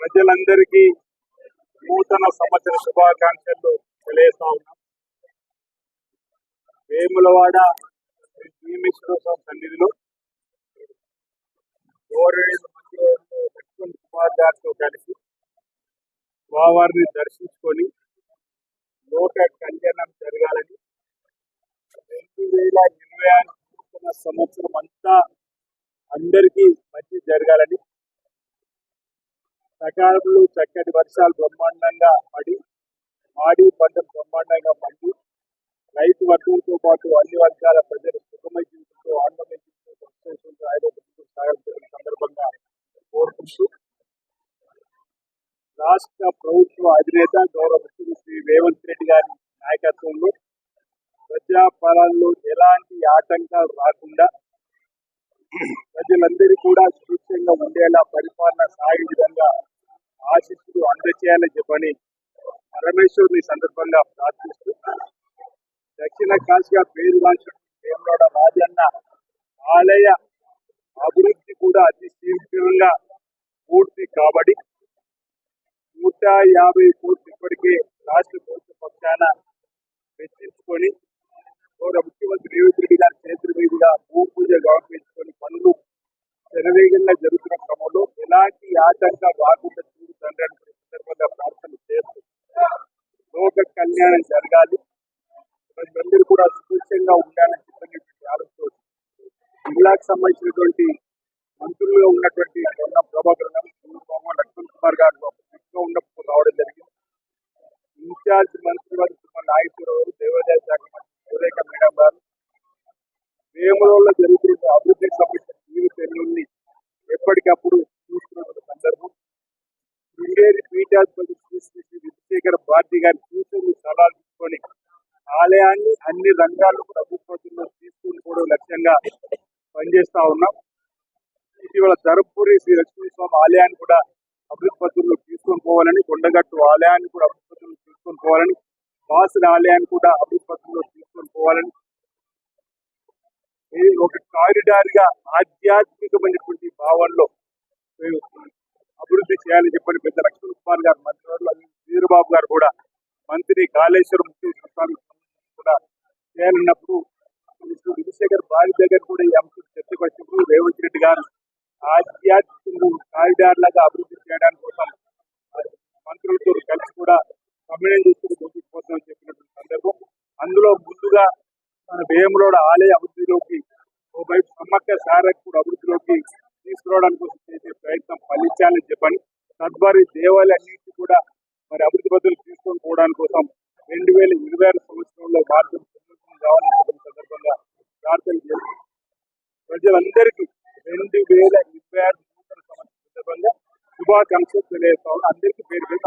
ప్రజలందరికీ నూతన సంవత్సర శుభాకాంక్షలు తెలియజేస్తా ఉన్నాం. వేములవాడ భీమేశ్వర స్వామి సన్నిధిలో గౌరవనీయులు లక్ష్మణ్ కుమార్ గారితో కలిసి స్వామివారిని దర్శించుకొని లోక కళ్యాణం జరగాలని రెండు వేల ఇరవై ఆరు సంవత్సరం అంతా అందరికీ మంచి జరగాలని సకాలంలో చక్కటి వర్షాలు బ్రహ్మాండంగా పడి మాడి పంటలు బ్రహ్మాండంగా పండి రైతు వర్గంతో పాటు అన్ని వర్గాల ప్రజలు సుఖమై జీవితంతో ఆనందమై జీవితంతో సంతోషంతో సాగుతున్న సందర్భంగా కోరుకుంటూ రాష్ట్ర ప్రభుత్వ అధినేత గౌరవ ముఖ్యమంత్రి రేవంత్ రెడ్డి గారి నాయకత్వంలో ప్రజాపాలనలో ఎలాంటి ఆటంకాలు రాకుండా ప్రజలందరూ కూడా సురక్షంగా ఉండేలా పరిపాలన సాగే విధంగా ఆశిస్తులు అందచేయాలని చెప్పని పరమేశ్వరుని సందర్భంగా ప్రార్థిస్తూ దక్షిణ కాశీగా పేరుగాంచిన వేములవాడ రాజన్న ఆలయ అభివృద్ధి కూడా అతి శీఘ్రంగా పూర్తి కాబడి నూట యాభై కోట్లు ఇప్పటికే రాష్ట్ర ప్రభుత్వ పక్షాన వెచ్చించుకొని గౌరవ ముఖ్యమంత్రి రేవంత్ రెడ్డి గారి చేతుల మీదుగా భూమి పూజ పనులు శరవేగంగా జరుగుతున్న క్రమంలో ఎలాంటి ఆటంకం రాకుండా చూడండి అని సందర్భంగా ప్రార్థన చేస్తూ అన్యాయం జరగాలి. ప్రజలందరూ కూడా సుభిక్షంగా ఉండాలని చెప్పినటువంటి ఆలోచన జిల్లాకు సంబంధించినటువంటి మంత్రులుగా ఉన్నటువంటి పొన్న ప్రభాకర్ గారు లక్ష్మణ్ కుమార్ గారు ఇంట్లో ఉన్నప్పుడు రావడం జరిగింది. ఇన్ఛార్జ్ మంత్రి వారి మన దేవాదాయ శాఖ మంత్రి సురేఖ మేడం గారు వేములలో జరుగుతున్న అభివృద్ధికి సంబంధించిన తీరు తెన్నుల్ని ఎప్పటికప్పుడు చూస్తున్న సందర్భం. శృంగేరి పీఠాధిపతి శ్రీ శ్రీ శ్రీ విజయశేఖర భారతి గారి తీసుకొని ఆలయాన్ని అన్ని రంగాల్లో కూడా అభివృద్ధిలో తీసుకుని కూడా లక్ష్యంగా పనిచేస్తా ఉన్నాం. ఇటీవల ధర్మపురి శ్రీ లక్ష్మీస్వామి ఆలయాన్ని కూడా అభివృద్ధిలో తీసుకొని పోవాలని కొండగట్టు ఆలయాన్ని కూడా అభివృద్ధిలో తీసుకొని పోవాలని వాసుల ఆలయాన్ని కూడా అభివృద్ధిలో తీసుకొని పోవాలని ఇది ఒక కారిడార్గా ఆధ్యాత్మికమైనటువంటి భావనలో అభివృద్ధి చేయాలని చెప్పని పెద్ద లక్ష్మణ్ కుమార్ గారు మంత్రివర్యులు వీరబాబు గారు కూడా మంత్రి కాళేశ్వరం ముఖ్యేశ్వర స్వామి కూడా చేయాలన్నప్పుడు శ్రీ విజయశేఖర్ భారీ దగ్గర కూడా ఈ అంశం చర్చకు వచ్చినప్పుడు రేవంత్ రెడ్డి గారు ఆధ్యాత్మిక కారిడార్ లాగా అభివృద్ధి చేయడానికి కోసం మంత్రులతో కలిసి కూడా సమ్మేళనం చేసుకుని ముందుకు పోతామని చెప్పినటువంటి సందర్భం. అందులో ముందుగా మన వేములోడ ఆలయ అభివృద్ధిలోకి ఓవైపు సమ్మక్క సారకు కూడా అభివృద్ధిలోకి తీసుకురావడానికి కోసం చేసే ప్రయత్నం ఫలించాలని చెప్పని తద్వారి దేవాలయాన్నింటి కూడా మరి అభివృద్ధి బదులు తీసుకొని పోవడానికి కోసం రెండు వేల ఇరవై ఆరు సంవత్సరంలో భారత కావాలని చెప్పిన సందర్భంగా ప్రార్థన చేసి ప్రజలందరికీ రెండు వేల ఇరవై ఆరు నూతన సంవత్సరం సందర్భంగా శుభాకాంక్షలు తెలియజేస్తా అందరికీ పేరు పేరు